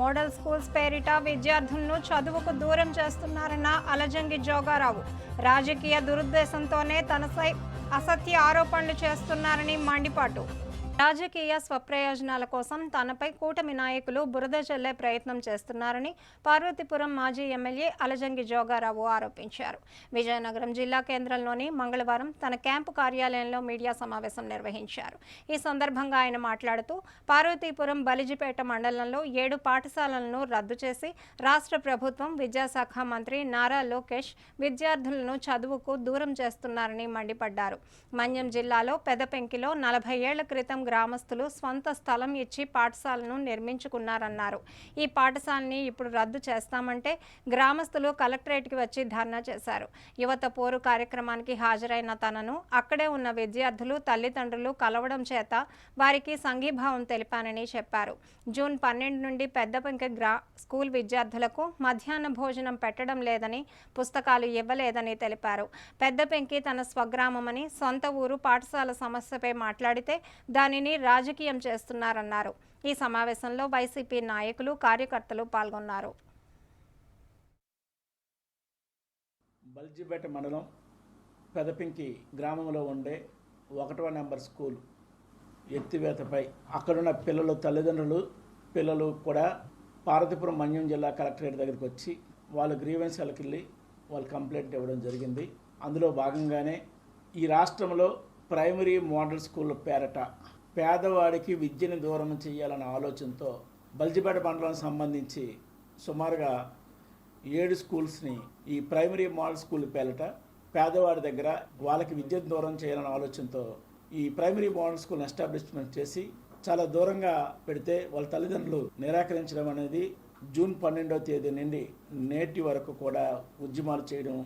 Model schools పేరిట విద్యార్థులను చదువుకు దూరం చేస్తున్నారన్న అలజంగి జోగారావు. రాజకీయ దురుద్దేశంతోనే తనపై అసత్య ఆరోపణలు చేస్తున్నారని మండిపాటు. రాజకీయ స్వప్రయోజనాల కోసం తనపై కూటమి నాయకులు బురద చల్లే ప్రయత్నం చేస్తున్నారని పార్వతీపురం మాజీ ఎమ్మెల్యే అలజంగి జోగారావు ఆరోపించారు. విజయనగరం జిల్లా కేంద్రంలోని మంగళవారం తన క్యాంపు కార్యాలయంలో మీడియా సమావేశం నిర్వహించారు. ఈ సందర్భంగా ఆయన మాట్లాడుతూ పార్వతీపురం బలిజిపేట మండలంలో ఏడు పాఠశాలలను రద్దు చేసి రాష్ట్ర ప్రభుత్వం విద్యాశాఖ మంత్రి నారా లోకేష్ విద్యార్థులను చదువుకు దూరం చేస్తున్నారని మండిపడ్డారు. మన్యం జిల్లాలో పెదపెంకిలో నలభై ఏళ్ళ క్రితం గ్రామస్తులు స్వంత స్థలం ఇచ్చి పాఠశాలను నిర్మించుకున్నారన్నారు. ఈ పాఠశాలని ఇప్పుడు రద్దు చేస్తామంటే గ్రామస్తులు కలెక్టరేట్కి వచ్చి ధర్నా చేశారు. యువత పోరు కార్యక్రమానికి హాజరైన తనను అక్కడే ఉన్న విద్యార్థులు తల్లిదండ్రులు కలవడం చేత వారికి సంఘీభావం తెలిపానని చెప్పారు. జూన్ పన్నెండు నుండి పెద్దపెంక గ్రా స్కూల్ విద్యార్థులకు మధ్యాహ్న భోజనం పెట్టడం లేదని పుస్తకాలు ఇవ్వలేదని తెలిపారు. పెద్దపెంకి తన స్వగ్రామమని సొంత ఊరు పాఠశాల సమస్యపై మాట్లాడితే దాని దానిని రాజకీయం చేస్తున్నారన్నారు. ఈ సమావేశంలో వైసీపీ నాయకులు కార్యకర్తలు పాల్గొన్నారు. బల్జిపేట మండలం పెదపింకి గ్రామంలో ఉండే ఒకటవ నెంబర్ స్కూల్ ఎత్తివేతపై అక్కడున్న పిల్లలు తల్లిదండ్రులు పిల్లలు కూడా పార్వతీపురం మన్యం జిల్లా కలెక్టరేట్ దగ్గరికి వచ్చి వాళ్ళు గ్రీవెన్స్లకు వెళ్ళి వాళ్ళు కంప్లైంట్ ఇవ్వడం జరిగింది. అందులో భాగంగానే ఈ రాష్ట్రంలో ప్రైమరీ మోడల్ స్కూల్ పేరట పేదవాడికి విద్యను దూరం చేయాలన్న ఆలోచనతో బల్జిపేట మండలానికి సంబంధించి సుమారుగా ఏడు స్కూల్స్ని ఈ ప్రైమరీ మోడల్ స్కూల్ పేలట పేదవాడి దగ్గర వాళ్ళకి విద్యను దూరం చేయాలనే ఆలోచనతో ఈ ప్రైమరీ మోడల్ స్కూల్ ఎస్టాబ్లిష్మెంట్ చేసి చాలా దూరంగా పెడితే వాళ్ళ తల్లిదండ్రులు నిరాకరించడం అనేది జూన్ పన్నెండవ తేదీ నుండి నేటి వరకు కూడా ఉద్యమాలు చేయడం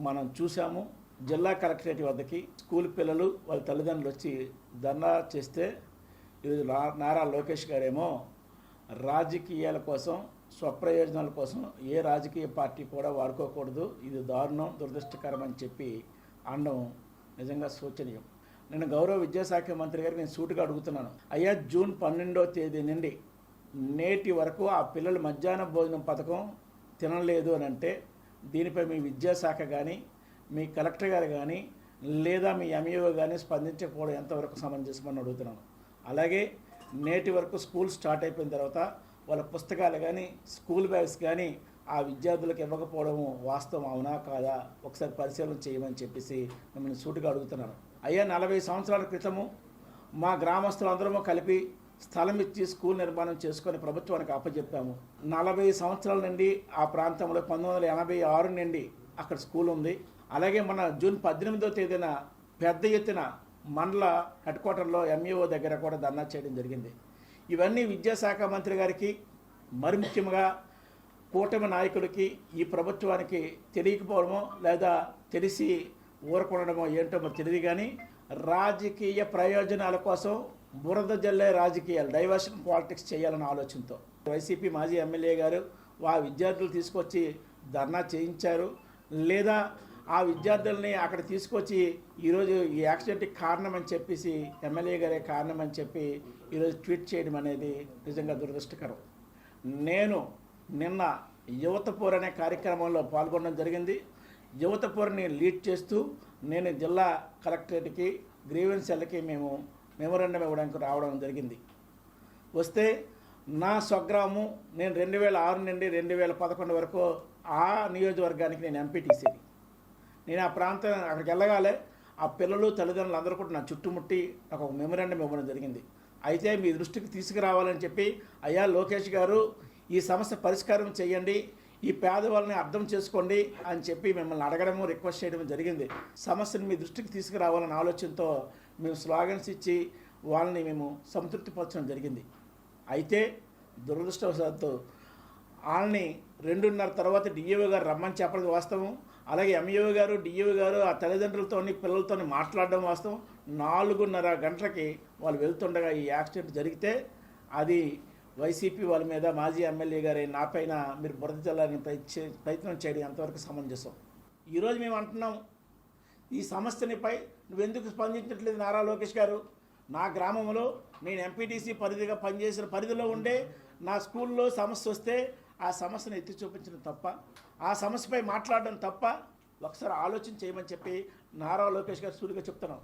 మనం చూసాము జిల్లా కలెక్టరేట్ వద్దకి స్కూల్ పిల్లలు వాళ్ళ తల్లిదండ్రులు వచ్చి ధర్నా చేస్తే ఈరోజు నారా లోకేష్ గారేమో రాజకీయాల కోసం స్వప్రయోజనాల కోసం ఏ రాజకీయ పార్టీ కూడా వాడుకోకూడదు ఇది దారుణం దురదృష్టకరం అని చెప్పి అనడం నిజంగా శోచనీయం. నేను గౌరవ విద్యాశాఖ మంత్రి గారికి నేను సూటుగా అడుగుతున్నాను. అయ్యా జూన్ పన్నెండో తేదీ నుండి నేటి వరకు ఆ పిల్లలు మధ్యాహ్న భోజనం పథకం తినలేదు అని అంటే దీనిపై మీ విద్యాశాఖ కానీ మీ కలెక్టర్ గారు కానీ లేదా మీ ఎంఈఓ కానీ స్పందించకపోవడం ఎంతవరకు సమంజసమని అడుగుతున్నాను. అలాగే నేటి వరకు స్కూల్ స్టార్ట్ అయిపోయిన తర్వాత వాళ్ళ పుస్తకాలు కానీ స్కూల్ బ్యాగ్స్ కానీ ఆ విద్యార్థులకు ఇవ్వకపోవడం వాస్తవం అవునా కాదా? ఒకసారి పరిశీలన చేయమని చెప్పేసి మిమ్మల్ని సూటిగా అడుగుతున్నాను. అయ్యా నలభై సంవత్సరాల క్రితము మా గ్రామస్తులందరము కలిపి స్థలం ఇచ్చి స్కూల్ నిర్మాణం చేసుకొని ప్రభుత్వానికి అప్పచెప్పాము. నలభై సంవత్సరాల నుండి ఆ ప్రాంతంలో పంతొమ్మిది వందల ఎనభై ఆరు నుండి అక్కడ స్కూల్ ఉంది. అలాగే మన జూన్ పద్దెనిమిదో తేదీన పెద్ద ఎత్తున మండల హెడ్ క్వార్టర్లో ఎంఈఓ దగ్గర కూడా ధర్నా చేయడం జరిగింది. ఇవన్నీ విద్యాశాఖ మంత్రి గారికి మరి ముఖ్యంగా కూటమి నాయకులకి ఈ ప్రభుత్వానికి తెలియకపోవడమో లేదా తెలిసి ఊరకొనడమో ఏంటో మరి తెలియదు కానీ రాజకీయ ప్రయోజనాల కోసం బురద జల్లే రాజకీయాలు డైవర్షన్ పాలిటిక్స్ చేయాలన్న ఆలోచనతో. వైసీపీ మాజీ ఎమ్మెల్యే గారు ఆ విద్యార్థులు తీసుకొచ్చి ధర్నా చేయించారు. లేదా ఆ విద్యార్థుల్ని అక్కడ తీసుకొచ్చి ఈరోజు ఈ యాక్సిడెంట్కి కారణం అని చెప్పేసి ఎమ్మెల్యే గారే కారణం అని చెప్పి ఈరోజు ట్వీట్ చేయడం అనేది నిజంగా దురదృష్టకరం. నేను నిన్న యువత పోర్ అనే కార్యక్రమంలో పాల్గొనడం జరిగింది. యువత పోర్ని లీడ్ చేస్తూ నేను జిల్లా కలెక్టరేట్కి గ్రీవెన్స్ సెల్కి మేము మెమోరాండం ఇవ్వడానికి రావడం జరిగింది. వస్తే నా స్వగ్రామం నేను రెండు వేల ఆరు నుండి రెండు వేల పదకొండు వరకు ఆ నియోజకవర్గానికి నేను ఎంపీటీసీని నేను ఆ ప్రాంతం అక్కడికి వెళ్ళగాలే ఆ పిల్లలు తల్లిదండ్రులు అందరూ కూడా నా చుట్టుముట్టి నాకు ఒక మెమరాండం ఇవ్వడం జరిగింది. అయితే మీ దృష్టికి తీసుకురావాలని చెప్పి అయ్యా లోకేష్ గారు ఈ సమస్య పరిష్కారం చేయండి ఈ పేదవాళ్ళని అర్థం చేసుకోండి అని చెప్పి మిమ్మల్ని అడగడము రిక్వెస్ట్ చేయడం జరిగింది. సమస్యను మీ దృష్టికి తీసుకురావాలనే ఆలోచనతో మేము స్లోగన్స్ ఇచ్చి వాళ్ళని మేము సంతృప్తిపరచడం జరిగింది. అయితే దురదృష్టవశాత్తు వాళ్ళని రెండున్నర తర్వాత డిఏఓ గారు రమ్మని చెప్పడం వాస్తవం. అలాగే ఎంఈఓ గారు డిఏఓ గారు ఆ తల్లిదండ్రులతోని పిల్లలతోని మాట్లాడడం వాస్తవం. నాలుగున్నర గంటలకి వాళ్ళు వెళ్తుండగా ఈ యాక్సిడెంట్ జరిగితే అది వైసీపీ వాళ్ళ మీద మాజీ ఎమ్మెల్యే గారి నా పైన మీరు బురద చల్లాలని ప్రయత్నం చేయడం ఎంతవరకు సమంజసం? ఈరోజు మేము అంటున్నాం ఈ సమస్యనిపై నువ్వెందుకు స్పందించట్లేదు నారా లోకేష్ గారు? నా గ్రామంలో నేను ఎంపీటీసీ పరిధిగా పనిచేసిన పరిధిలో ఉండే నా స్కూల్లో సమస్య వస్తే ఆ సమస్యను ఎత్తి చూపించడం తప్ప ఆ సమస్యపై మాట్లాడడం తప్ప ఒకసారి ఆలోచన చేయమని చెప్పి నారా లోకేష్ గారు సూటిగా చెప్తున్నాం.